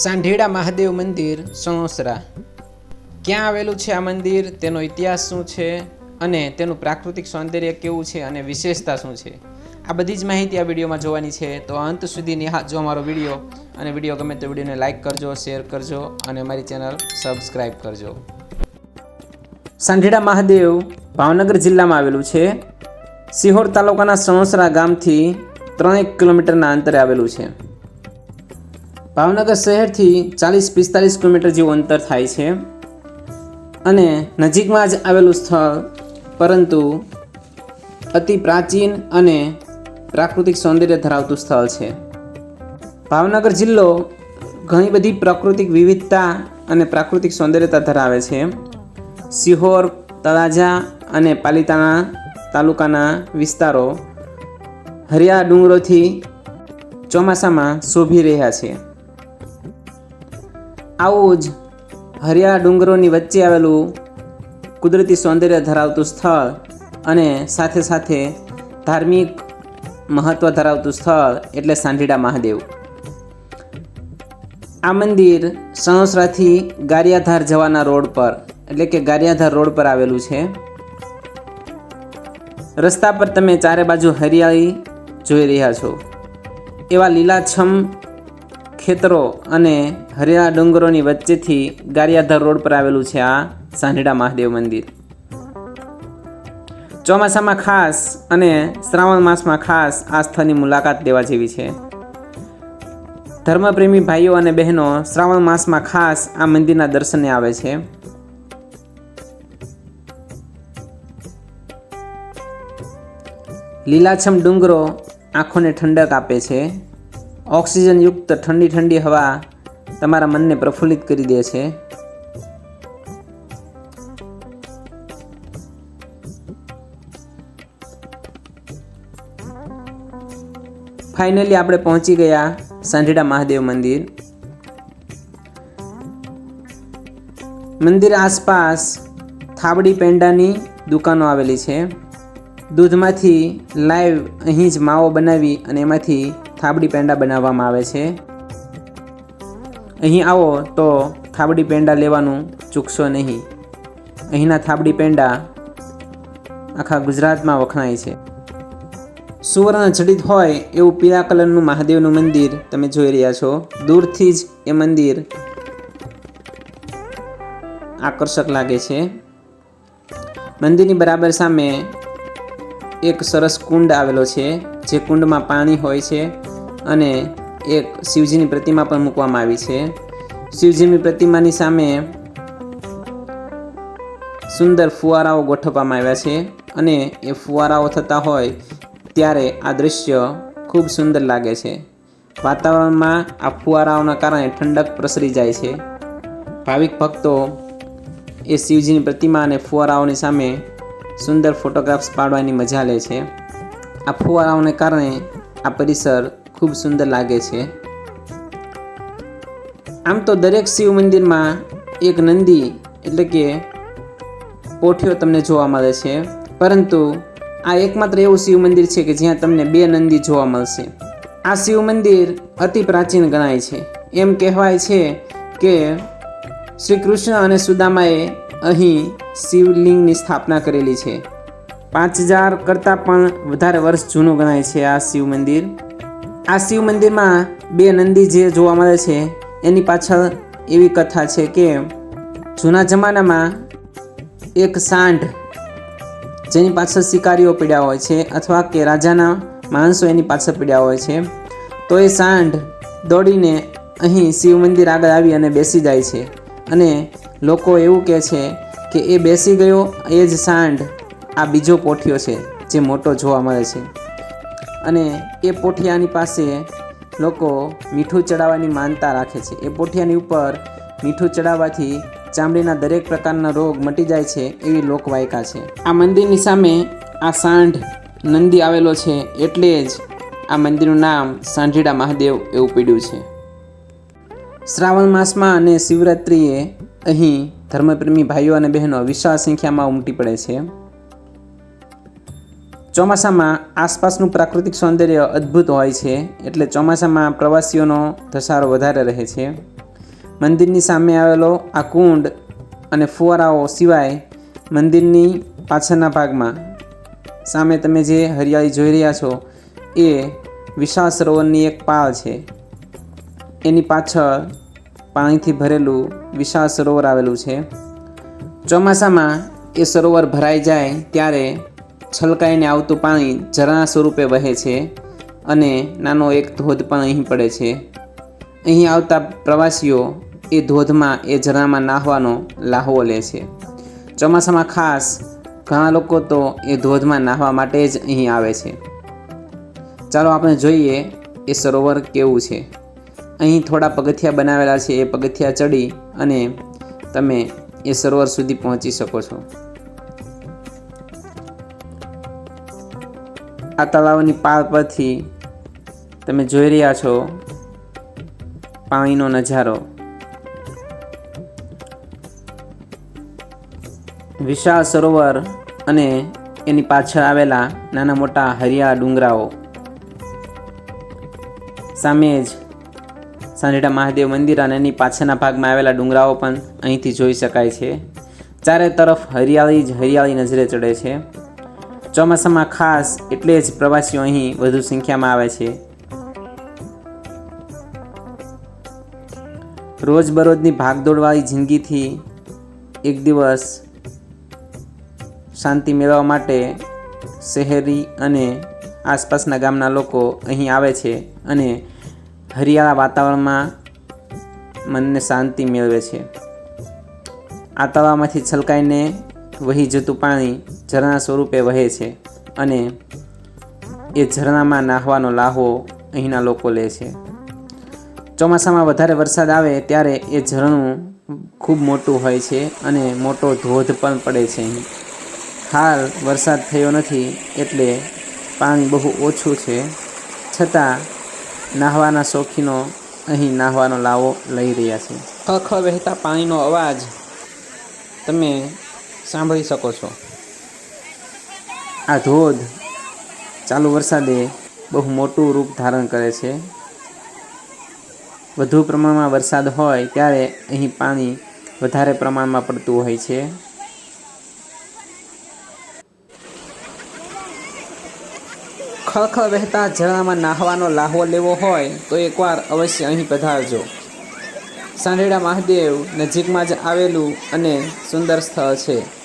સાંઢેડા મહાદેવ મંદિર સણોસરા ક્યાં આવેલું છે આ મંદિર? તેનો ઇતિહાસ શું છે? અને તેનું પ્રાકૃતિક સૌંદર્ય કેવું છે? અને વિશેષતા શું છે? આ બધી જ માહિતી આ વિડીયોમાં જોવાની છે. તો અંત સુધી નિહાળજો અમારો વીડિયો અને વીડિયો ગમે તો વિડીયોને લાઇક કરજો, શેર કરજો, અને અમારી ચેનલ સબસ્ક્રાઈબ કરજો. સાંઢેડા મહાદેવ ભાવનગર જિલ્લામાં આવેલું છે. સિહોર તાલુકાના સણોસરા ગામથી ત્રણેક કિલોમીટરના અંતરે આવેલું છે. ભાવનગર શહેરથી ચાલીસ પિસ્તાલીસ કિલોમીટર જેવું અંતર થાય છે અને નજીકમાં જ આવેલું સ્થળ, પરંતુ અતિ પ્રાચીન અને પ્રાકૃતિક સૌંદર્ય ધરાવતું સ્થળ છે. ભાવનગર જિલ્લો ઘણી બધી પ્રાકૃતિક વિવિધતા અને પ્રાકૃતિક સૌંદર્યતા ધરાવે છે. સિહોર, તળાજા અને પાલિતાણા તાલુકાના વિસ્તારો હરિયા ડુંગરોથી ચોમાસામાં શોભી રહ્યા છે. આવું જ હરિયાળા ડુંગરોની વચ્ચે આવેલું કુદરતી સૌંદર્ય ધરાવતું સ્થળ અને સાથે સાથે ધાર્મિક મહત્ત્વ ધરાવતું સ્થળ એટલે સાંઢીડા મહાદેવ. આ મંદિર સણોસરાથી ગારિયાધાર જવાના રોડ પર, એટલે કે ગારિયાધાર રોડ પર આવેલું છે. રસ્તા પર તમે ચારે બાજુ હરિયાળી જોઈ રહ્યા છો. એવા લીલાછમ ખેતરો અને હરિયાળા ડુંગરોની વચ્ચેથી ગારિયાધર રોડ પર આવેલું છે આ સાંઢડા મહાદેવ મંદિર. ચોમાસામાં ખાસ અને શ્રાવણ માસમાં ખાસ આ સ્થળની મુલાકાત લેવા જેવી છે. ધર્મપ્રેમી ભાઈઓ અને બહેનો શ્રાવણ માસમાં ખાસ આ મંદિરના દર્શને આવે છે. લીલાછમ ડુંગરો આંખોને ઠંડક આપે છે. ઓક્સિજનયુક્ત ઠંડી ઠંડી હવા તમારા મનને પ્રફુલ્લિત કરી દે છે. ફાઇનલી આપણે પહોંચી ગયા સાંઢીડા મહાદેવ મંદિર. મંદિર આસપાસ થાબડી પેંડાની દુકાનો આવેલી છે. દૂધમાંથી લાઈવ અહીં જ માવો બનાવી અને એમાંથી થાબડી પેંડા બનાવવામાં આવે છે. અહીં આવો તો થાબડી પેંડા લેવાનું ચૂકશો નહીં. અહીંના થાબડી પેંડા આખા ગુજરાતમાં વખણાય છે. સુવર્ણ જડિત હોય એવું પીળા કલરનું મહાદેવનું મંદિર તમે જોઈ રહ્યા છો. દૂરથી જ એ મંદિર આકર્ષક લાગે છે. મંદિરની બરાબર સામે એક સરસ કુંડ આવેલો છે, જે કુંડમાં પાણી હોય છે. અને એક શિવજીની પ્રતિમા પણ મૂકવામાં આવી છે. શિવજીની પ્રતિમાની સામે સુંદર ફુવારાઓ ગોઠવવામાં આવ્યા છે અને એ ફુવારાઓ થતા હોય ત્યારે આ દૃશ્ય ખૂબ સુંદર લાગે છે. વાતાવરણમાં આ ફુવારાઓના કારણે ઠંડક પ્રસરી જાય છે. ભાવિક ભક્તો એ શિવજીની પ્રતિમા અને ફુવારાઓની સામે સુંદર ફોટોગ્રાફ્સ પાડવાની મજા લે છે. આ ફુવારાઓને કારણે આ પરિસર ખૂબ સુંદર લાગે છે. આમ તો દરેક શિવ મંદિરમાં એક નંદી એટલે કે પોઠીઓ તમને જોવા મળે છે. પરંતુ આ એકમાત્ર એવું શિવ મંદિર છે કે જ્યાં તમને બે નંદી જોવા મળશે. આ શિવ મંદિર અતિ પ્રાચીન ગણાય છે. એમ કહેવાય છે કે શ્રી કૃષ્ણ અને સુદામાએ અહીં શિવલિંગની સ્થાપના કરેલી છે. પાંચ હજાર કરતાં પણ વધારે વર્ષ જૂનું ગણાય છે આ શિવ મંદિર. આ શિવ મંદિરમાં બે નંદી જે જોવા મળે છે, એની પાછળ એવી કથા છે કે જૂના જમાનામાં એક સાંઢ જેની પાછળ શિકારીઓ પીડ્યા હોય છે અથવા કે રાજાના માણસો એની પાછળ પીડ્યા હોય છે, તો એ સાંઢ દોડીને અહીં શિવ મંદિર આગળ આવી અને બેસી જાય છે. અને લોકો એવું કહે છે કે એ બેસી ગયો, એ જ સાંઢ આ બીજો પોઠિયો છે જે મોટો જોવા મળે છે. અને એ પોઠિયાની પાસે લોકો મીઠું ચડાવવાની માનતા રાખે છે. એ પોઠિયાની ઉપર મીઠું ચડાવવાથી ચામડીના દરેક પ્રકારના રોગ મટી જાય છે એવી લોકવાયકા છે. આ મંદિરની સામે આ સાંઢ નંદી આવેલો છે એટલે જ આ મંદિરનું નામ સાંઢીડા મહાદેવ એવું પડ્યું છે. શ્રાવણ માસમાં અને શિવરાત્રિએ અહીં ધર્મપ્રેમી ભાઈઓ અને બહેનો વિશાળ સંખ્યામાં ઉમટી પડે છે. ચોમાસામાં આસપાસનું પ્રાકૃતિક સૌંદર્ય અદ્ભુત હોય છે, એટલે ચોમાસામાં પ્રવાસીઓનો ધસારો વધારે રહે છે. મંદિરની સામે આવેલો આ કુંડ અને ફુવારાઓ સિવાય મંદિરની પાછળના ભાગમાં. સામે તમે જે હરિયાળી જોઈ રહ્યા છો, એ વિશાળ સરોવરની એક પાળ છે. એની પાછળ પાણીથી ભરેલું વિશાળ સરોવર આવેલું છે. ચોમાસામાં એ સરોવર ભરાઈ જાય ત્યારે છલકાઈને આવતું પાણી ઝરણા સ્વરૂપે વહે છે અને નાનો એક ધોધ પણ અહીં પડે છે. અહીં આવતા પ્રવાસીઓ એ ધોધમાં, એ ઝરણામાં નાહવાનો લાહવો લે છે. ચોમાસામાં ખાસ ઘણા લોકો તો એ ધોધમાં નાહવા માટે જ અહીં આવે છે. ચાલો આપણે જોઈએ એ સરોવર કેવું છે. અહીં થોડા પગથિયા બનાવેલા છે, એ પગથિયા ચડી અને તમે એ સરોવર સુધી પહોંચી શકો છો. આ તળાવની પાર પરથી તમે જોઈ રહ્યા છો પાણીનો નજારો. વિશાળ સરોવર અને એની પાછળ આવેલા નાના મોટા હરિયા ડુંગરાઓ. સામે જ સાંઢેડા મહાદેવ મંદિર અને એની પાછળના ભાગમાં આવેલા ડુંગરાઓ પણ અહીંથી જોઈ શકાય છે. ચારે તરફ હરિયાળી જ હરિયાળી નજરે ચડે છે. ચોમાસામાં ખાસ એટલે જ પ્રવાસીઓ અહીં વધુ સંખ્યામાં આવે છે. રોજબરોજની ભાગદોડવાળી જિંદગીથી એક દિવસ શાંતિ મેળવવા માટે શહેરી અને આસપાસના ગામના લોકો અહીં આવે છે અને હરિયાળા વાતાવરણમાં મનને શાંતિ મેળવે છે. આ તળાવમાંથી છલકાઈને વહી જતું પાણી ઝરણા સ્વરૂપે વહે છે અને એ ઝરણામાં નાહવાનો લાહવો અહીંના લોકો લે છે. ચોમાસામાં વધારે વરસાદ આવે ત્યારે એ ઝરણું ખૂબ મોટું હોય છે અને મોટો ધોધ પણ પડે છે અહીં. હાલ વરસાદ થયો નથી એટલે પાણી બહુ ઓછું છે. છતાં નાહવાના શોખીનો અહીં નાહવાનો લાવો લઈ રહ્યા છે. ખ વહેતા પાણીનો અવાજ તમે સાંભળી શકો છો. આ ધોધ ચાલુ વરસાદે બહુ મોટું રૂપ ધારણ કરે છે. વધુ પ્રમાણમાં વરસાદ હોય ત્યારે અહીં પાણી વધારે પ્રમાણમાં પડતું હોય છે. ખળખળ વહેતા ઝરણામાં નાહવાનો લાહવો લેવો હોય તો એકવાર અવશ્ય અહીં પધારજો. સાંઢેડા મહાદેવ નજીકમાં જ આવેલું અને સુંદર સ્થળ છે.